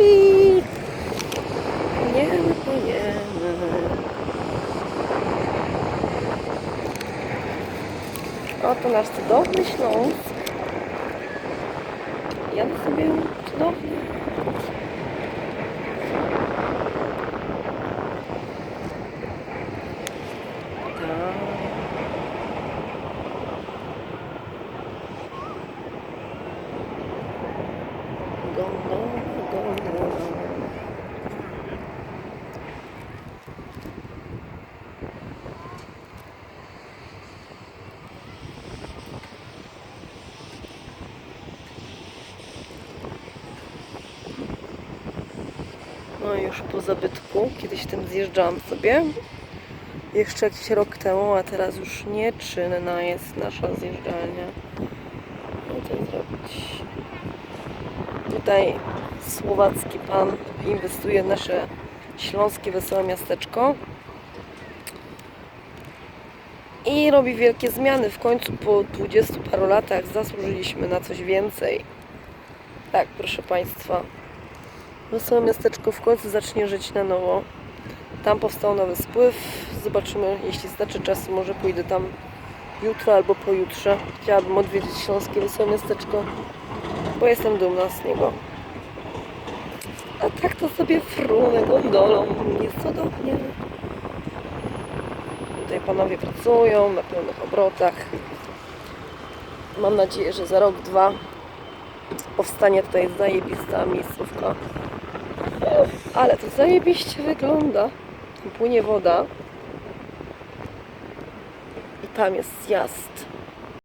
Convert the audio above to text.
Пі-пі-пі. Яма, у нас садок начнувся. Я на себе садок. Go, go. No już po zabytku, kiedyś tym zjeżdżałam sobie. Jeszcze jakiś rok temu, a teraz już nieczynna jest nasza zjeżdżalnia. Co zrobić? Tutaj słowacki pan inwestuje w nasze śląskie wesołe miasteczko. I robi wielkie zmiany. W końcu po 20 paru latach zasłużyliśmy na coś więcej. Tak, proszę Państwa. Wesołe miasteczko w końcu zacznie żyć na nowo. Tam powstał nowy spływ. Zobaczymy, jeśli starczy czasu, może pójdę tam jutro albo pojutrze. Chciałabym odwiedzić śląskie wesołe miasteczko, bo jestem dumna z niego. A tak to sobie frunę gondolą. Jest cudownie. Tutaj panowie pracują na pełnych obrotach. Mam nadzieję, że za rok, dwa powstanie tutaj zajebista miejscówka. Ale to zajebiście wygląda. Płynie woda. I tam jest zjazd.